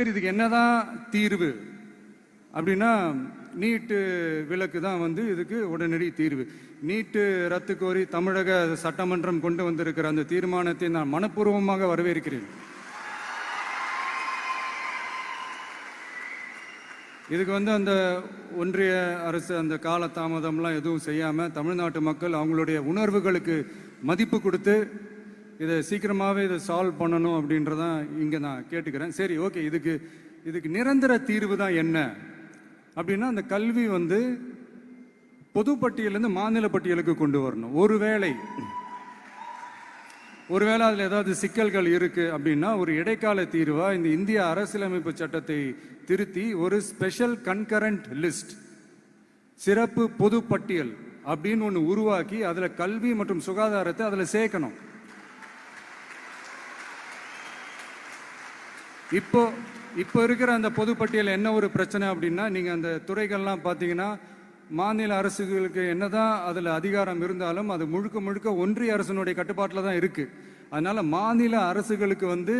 சரி இதுக்கு என்னதான் தீர்வு? அப்படின்னா நீட்டு விலக்கு தான் வந்து இதுக்கு உடனடி தீர்வு. நீட்டு ரத்து கோரி தமிழக சட்டமன்றம் கொண்டு வந்திருக்கிற அந்த தீர்மானத்தை நான் மனப்பூர்வமாக வரவேற்கிறேன். இதுக்கு வந்து அந்த ஒன்றிய அரசு அந்த கால தாமதம்லாம் எதுவும் செய்யாமல் தமிழ்நாட்டு மக்கள் அவங்களுடைய உணர்வுகளுக்கு மதிப்பு கொடுத்து இதை சீக்கிரமாகவே இதை சால்வ் பண்ணணும் அப்படின்றதான் இங்கே நான் கேட்டுக்கிறேன். சரி ஓகே இதுக்கு இதுக்கு நிரந்தர தீர்வு தான் என்ன? அப்படின்னா அந்த கல்வி வந்து பொதுப்பட்டியலேருந்து மாநில பட்டியலுக்கு கொண்டு வரணும். ஒருவேளை ஒருவேளை அதில் ஏதாவது சிக்கல்கள் இருக்குது அப்படின்னா ஒரு இடைக்கால தீர்வாக இந்த இந்திய அரசியலமைப்பு சட்டத்தை திருத்தி ஒரு ஸ்பெஷல் கன்கரண்ட் லிஸ்ட் சிறப்பு பொது பட்டியல் அப்படின்னு ஒன்று உருவாக்கி அதில் கல்வி மற்றும் சுகாதாரத்தை அதில் சேர்க்கணும். இப்போ இப்போ இருக்கிற அந்த பொதுப்பட்டியல் என்ன ஒரு பிரச்சனை அப்படின்னா நீங்கள் அந்த துறைகள்லாம் பார்த்தீங்கன்னா மாநில அரசுகளுக்கு என்னதான் அதில் அதிகாரம் இருந்தாலும் அது முழுக்க முழுக்க ஒன்றிய அரசினுடைய கட்டுப்பாட்டில் தான் இருக்குது அதனால் மாநில அரசுகளுக்கு வந்து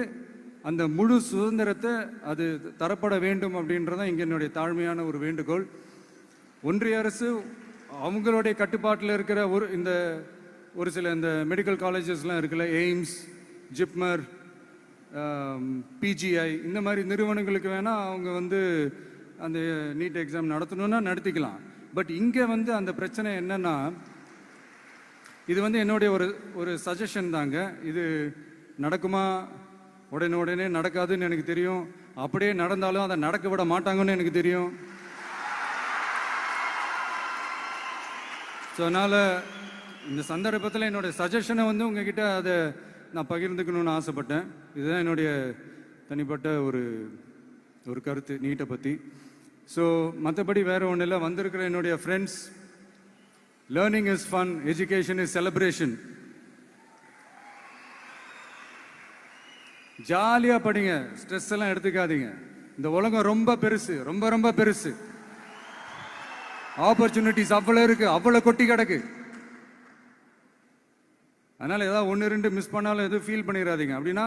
அந்த முழு சுதந்திரத்தை அது தரப்பட வேண்டும் அப்படின்றதான் இங்கே என்னுடைய தாழ்மையான ஒரு வேண்டுகோள். ஒன்றிய அரசு அவங்களுடைய கட்டுப்பாட்டில் இருக்கிற ஒரு இந்த ஒரு சில இந்த மெடிக்கல் காலேஜஸ்லாம் இருக்குல்ல எய்ம்ஸ் ஜிப்மர் பிஜிஐ இந்த மாதிரி நிறுவனங்களுக்கு வேணால் அவங்க வந்து அந்த நீட் எக்ஸாம் நடத்தணும்னா நடத்திக்கலாம். பட் இங்கே வந்து அந்த பிரச்சனை என்னன்னா இது வந்து என்னுடைய ஒரு ஒரு சஜஷன் தாங்க. இது நடக்குமா? உடனே உடனே நடக்காதுன்னு எனக்கு தெரியும். அப்படியே நடந்தாலும் அதை நடக்க விட மாட்டாங்கன்னு எனக்கு தெரியும். ஸோ அதனால் இந்த சந்தர்ப்பத்தில் என்னுடைய சஜஷனை வந்து உங்ககிட்ட அதை நான் பகிர்ந்துக்கணும்னு ஆசைப்பட்டேன். இதுதான் என்னுடைய தனிப்பட்ட ஒரு ஒரு கருத்து நீட்டை பற்றி ஸோ மற்றபடி வேறு ஒன்றும் இல்லை. வந்திருக்கிற என்னுடைய friends learning is fun education is celebration ஜாலியாக படிங்க. ஸ்ட்ரெஸ் எல்லாம் எடுத்துக்காதீங்க. இந்த உலகம் ரொம்ப பெருசு ரொம்ப ரொம்ப பெருசு. ஆப்பர்ச்சுனிட்டிஸ் அவ்வளோ இருக்குது அவ்வளோ கொட்டி கிடக்கு. அதனால் ஏதாவது ஒன்று ரெண்டு மிஸ் பண்ணாலும் எதுவும் ஃபீல் பண்ணிடாதீங்க அப்படின்னா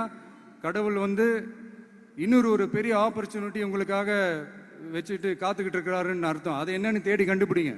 கடவுள் வந்து இன்னொரு ஒரு பெரிய ஆப்பர்ச்சுனிட்டி உங்களுக்காக வச்சுட்டு காத்துக்கிட்டு இருக்கிறாருன்னு அர்த்தம். அது என்னன்னு தேடி கண்டுபிடிங்க.